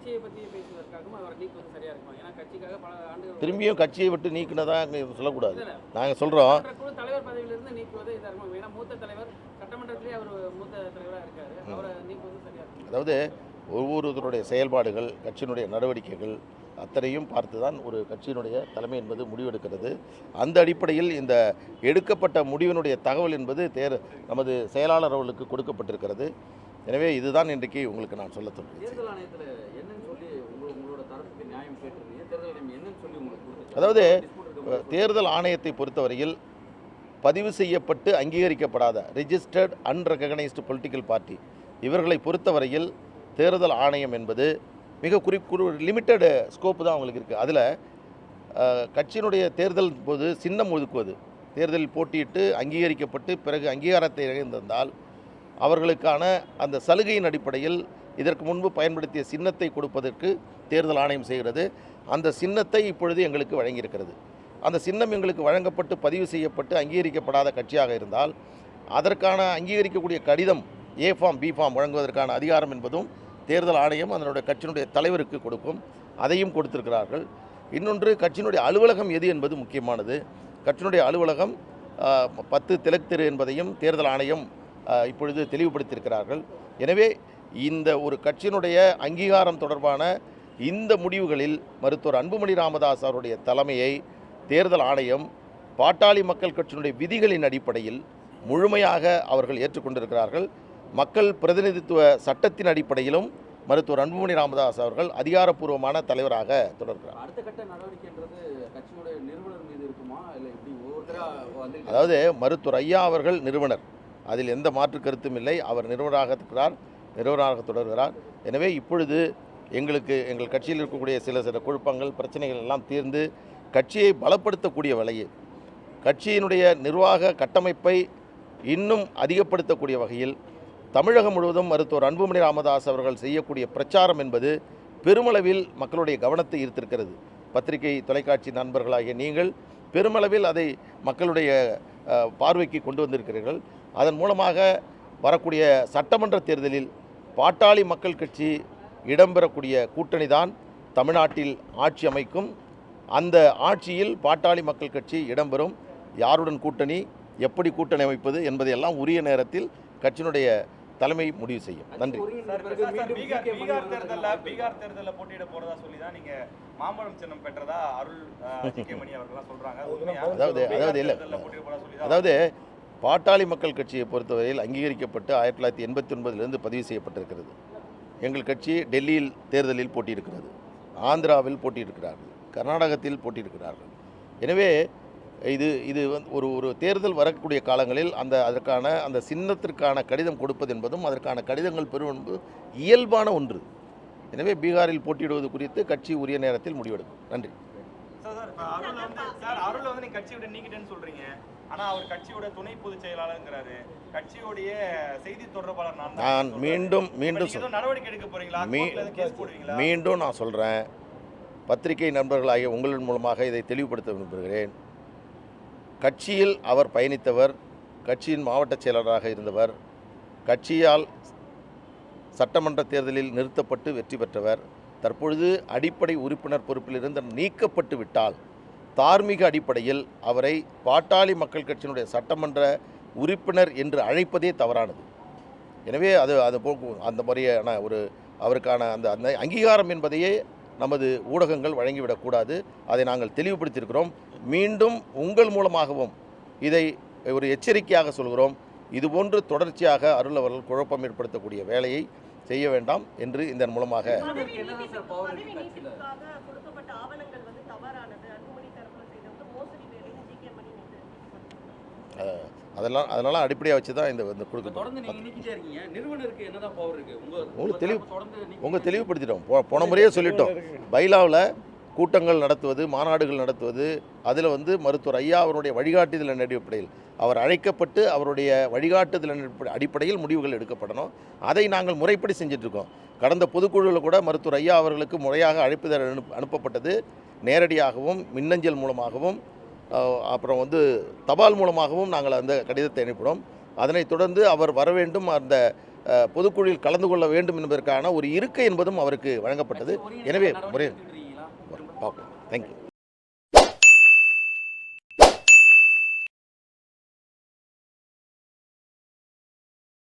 கட்சியை பற்றி பேசுவதற்காகவும் அவரை நீக்குவது சரியா இருக்கும்? ஏன்னா கட்சிக்காக பல ஆண்டுகள் திரும்பியும் கட்சியை விட்டு நீக்கினதா சொல்லக்கூடாது. நாங்கள் சொல்கிறோம் தலைவர் பதவியிலிருந்து நீக்குவது இருக்கும் ஏன்னா மூத்த தலைவர் சட்டமன்றத்திலேயே அவர் மூத்த தலைவராக இருக்காரு. அவரை நீக்குவது சரியா இருக்கும்? அதாவது ஒவ்வொருத்தருடைய செயல்பாடுகள் கட்சியினுடைய நடவடிக்கைகள் அத்தனையும் பார்த்து தான் ஒரு கட்சியினுடைய தலைமை என்பது முடிவெடுக்கிறது. அந்த அடிப்படையில் இந்த எடுக்கப்பட்ட முடிவினுடைய தகவல் என்பது தேர் நமது செயலாளர் அவர்களுக்கு கொடுக்கப்பட்டிருக்கிறது. எனவே இதுதான் இன்றைக்கு உங்களுக்கு நான் சொல்ல அதாவது, தேர்தல் ஆணையத்தை பொறுத்தவரையில் பதிவு செய்யப்பட்டு அங்கீகரிக்கப்படாத ரிஜிஸ்டர்ட் அன்ரெகனைஸ்டு பொலிட்டிக்கல் பார்ட்டி இவர்களை பொறுத்தவரையில் தேர்தல் ஆணையம் என்பது மிக குறி குறு லிமிட்டட் ஸ்கோப்பு தான் அவங்களுக்கு இருக்குது அதில் கட்சியினுடைய தேர்தல் போது சின்னம் ஒதுக்குவது தேர்தலில் போட்டியிட்டு அங்கீகரிக்கப்பட்டு பிறகு அங்கீகாரத்தை இழந்திருந்தால் அவர்களுக்கான அந்த சலுகையின் அடிப்படையில் இதற்கு முன்பு பயன்படுத்திய சின்னத்தை கொடுப்பதற்கு தேர்தல் ஆணையம் செய்கிறது. அந்த சின்னத்தை இப்பொழுது எங்களுக்கு வழங்கியிருக்கிறது. அந்த சின்னம் எங்களுக்கு வழங்கப்பட்டு பதிவு செய்யப்பட்டு அங்கீகரிக்கப்படாத கட்சியாக இருந்தால் அதற்கான அங்கீகரிக்கக்கூடிய கடிதம் ஏ ஃபார்ம் பி ஃபார்ம் வழங்குவதற்கான அதிகாரம் என்பதும் தேர்தல் ஆணையம் அதனுடைய கட்சியினுடைய தலைவருக்கு கொடுக்கும். அதையும் கொடுத்திருக்கிறார்கள். இன்னொன்று கட்சியினுடைய அலுவலகம் எது என்பது முக்கியமானது. கட்சியினுடைய அலுவலகம் பத்து திலக் தெரு என்பதையும் தேர்தல் ஆணையம் இப்பொழுது தெளிவுபடுத்தியிருக்கிறார்கள். எனவே இந்த ஒரு கட்சியினுடைய அங்கீகாரம் தொடர்பான இந்த முடிவுகளில் மருத்துவர் அன்புமணி ராமதாஸ் அவருடைய தலைமையை தேர்தல் ஆணையம் பாட்டாளி மக்கள் கட்சியினுடைய விதிகளின் அடிப்படையில் முழுமையாக அவர்கள் ஏற்றுக்கொண்டிருக்கிறார்கள். மக்கள் பிரதிநிதித்துவ சட்டத்தின் அடிப்படையிலும் மருத்துவர் அன்புமணி ராமதாஸ் அவர்கள் அதிகாரப்பூர்வமான தலைவராக தொடர்கிறார். அதாவது மருத்துவர் ஐயா அவர்கள் நிறுவனர். அதில் எந்த மாற்று கருத்தும் இல்லை. அவர் நிறுவனராக இருக்கிறார் நிறுவனராக தொடர்கிறார். எனவே இப்பொழுது எங்களுக்கு எங்கள் கட்சியில் இருக்கக்கூடிய சில சில குழப்பங்கள் பிரச்சனைகள் எல்லாம் தீர்ந்து கட்சியை பலப்படுத்தக்கூடிய வகையில் கட்சியினுடைய நிர்வாக கட்டமைப்பை இன்னும் அதிகப்படுத்தக்கூடிய வகையில் தமிழகம் முழுவதும் மருத்துவர் அன்புமணி ராமதாஸ் அவர்கள் செய்யக்கூடிய பிரச்சாரம் என்பது பெருமளவில் மக்களுடைய கவனத்தை ஈர்த்திருக்கிறது. பத்திரிகை தொலைக்காட்சி நண்பர்களாகிய நீங்கள் பெருமளவில் அதை மக்களுடைய பார்வைக்கு கொண்டு வந்திருக்கிறீர்கள். அதன் மூலமாக வரக்கூடிய சட்டமன்ற தேர்தலில் பாட்டாளி மக்கள் கட்சி இடம்பெறக்கூடிய கூட்டணி தான் தமிழ்நாட்டில் ஆட்சி அமைக்கும். அந்த ஆட்சியில் பாட்டாளி மக்கள் கட்சி இடம்பெறும். யாருடன் கூட்டணி எப்படி கூட்டணி அமைப்பது என்பதையெல்லாம் உரிய நேரத்தில் கட்சியினுடைய தலைமை முடிவு செய்யும். நன்றி. பீகார் தேர்தல்ல பீகார் தேர்தல்ல போட்டியிட போறதா சொல்லி தான் நீங்க மாம்பழம் சின்னம் பெற்றதா அருள் அவர்கள்லாம் சொல்றாங்க? அதாவது- அதாவது இல்ல. அதாவது பாட்டாளி மக்கள் கட்சியை பொறுத்தவரையில் அங்கீகரிக்கப்பட்டு ஆயிரத்தி தொள்ளாயிரத்தி எண்பத்தி ஒன்பதிலிருந்து பதிவு செய்யப்பட்டிருக்கிறது. எங்கள் கட்சி டெல்லியில் தேர்தலில் போட்டியிருக்கிறது ஆந்திராவில் போட்டியிருக்கிறார்கள் கர்நாடகத்தில் போட்டியிருக்கிறார்கள். எனவே இது இது வந்து ஒரு ஒரு தேர்தல் வரக்கூடிய காலங்களில் அந்த அதற்கான அந்த சின்னத்திற்கான கடிதம் கொடுப்பது என்பதும் அதற்கான கடிதங்கள் பெறுவது என்பது இயல்பான ஒன்று. எனவே பீகாரில் போட்டியிடுவது குறித்து கட்சி உரிய நேரத்தில் முடிவெடுக்கும். நன்றி. சார், அருள் வந்து சார் அருள் வந்து கட்சியோட நீக்கிட்டேன்னு சொல்கிறீங்க ஆனா அவர் கட்சியோட துணை பொதுச் செயலாளர்ங்கிறாரு. கட்சியோடைய செய்தி தொடர்பாளர் நான். மீண்டும் மீண்டும் நடவடிக்கை எடுக்க போறீங்களா? மீண்டும் நான் சொல்கிறேன் பத்திரிகை நண்பர்களாகிய உங்களின் மூலமாக இதை தெளிவுபடுத்த விரும்புகிறேன். கட்சியில் அவர் பயணித்தவர் கட்சியின் மாவட்ட செயலராக இருந்தவர் கட்சியால் சட்டமன்ற தேர்தலில் நிறுத்தப்பட்டு வெற்றி பெற்றவர் தற்பொழுது அடிப்படை உறுப்பினர் பொறுப்பிலிருந்து நீக்கப்பட்டு விட்டால் தார்மீக அடிப்படையில் அவரை பாட்டாளி மக்கள் கட்சியினுடைய சட்டமன்ற உறுப்பினர் என்று அழைப்பதே தவறானது. எனவே அது அது போக்கு அந்த மாதிரியான ஒரு அவருக்கான அந்த அந்த அங்கீகாரம் என்பதையே நமது ஊடகங்கள் வழங்கிவிடக்கூடாது அதை நாங்கள் தெளிவுபடுத்தியிருக்கிறோம். மீண்டும் உங்கள் மூலமாகவும் இதை ஒரு எச்சரிக்கையாக சொல்கிறோம். இதுபோன்று தொடர்ச்சியாக அருள் அவர்கள் குழப்பம் ஏற்படுத்தக்கூடிய வேலையை செய்ய வேண்டாம் என்று இதன் மூலமாக அதெல்லாம் அதெல்லாம் அடிப்படையாக வச்சு தான் இந்த இந்த உங்க உங்களுக்கு உங்க தெளிவு- உங்கள். தெளிவுபடுத்திட்டோம். போ போன முறையே சொல்லிட்டோம். பைலாவில் கூட்டங்கள் நடத்துவது மாநாடுகள் நடத்துவது அதில் வந்து மருத்துவர் ஐயா அவருடைய வழிகாட்டுதலின் அடிப்படையில்? அவர் அழைக்கப்பட்டு அவருடைய வழிகாட்டுதலின் அடிப்படை- அடிப்படையில் முடிவுகள் எடுக்கப்படணும். அதை நாங்கள் முறைப்படி செஞ்சிட்ருக்கோம். கடந்த பொதுக்குழுவில் கூட மருத்துவர் ஐயா அவர்களுக்கு முறையாக அழைப்புதல் அனுப்ப அனுப்பப்பட்டது. நேரடியாகவும் மின்னஞ்சல் மூலமாகவும் அப்புறம் வந்து தபால் மூலமாகவும் நாங்கள் அந்த கடிதத்தை அனுப்பினோம். அதனைத் தொடர்ந்து அவர் வர வேண்டும் அந்த பொதுக்குழுவில் கலந்து கொள்ள வேண்டும் என்பதற்கான ஒரு இருக்கை என்பதும் அவருக்கு வழங்கப்பட்டது. எனவே முறை பார்ப்போம் தேங்க்யூ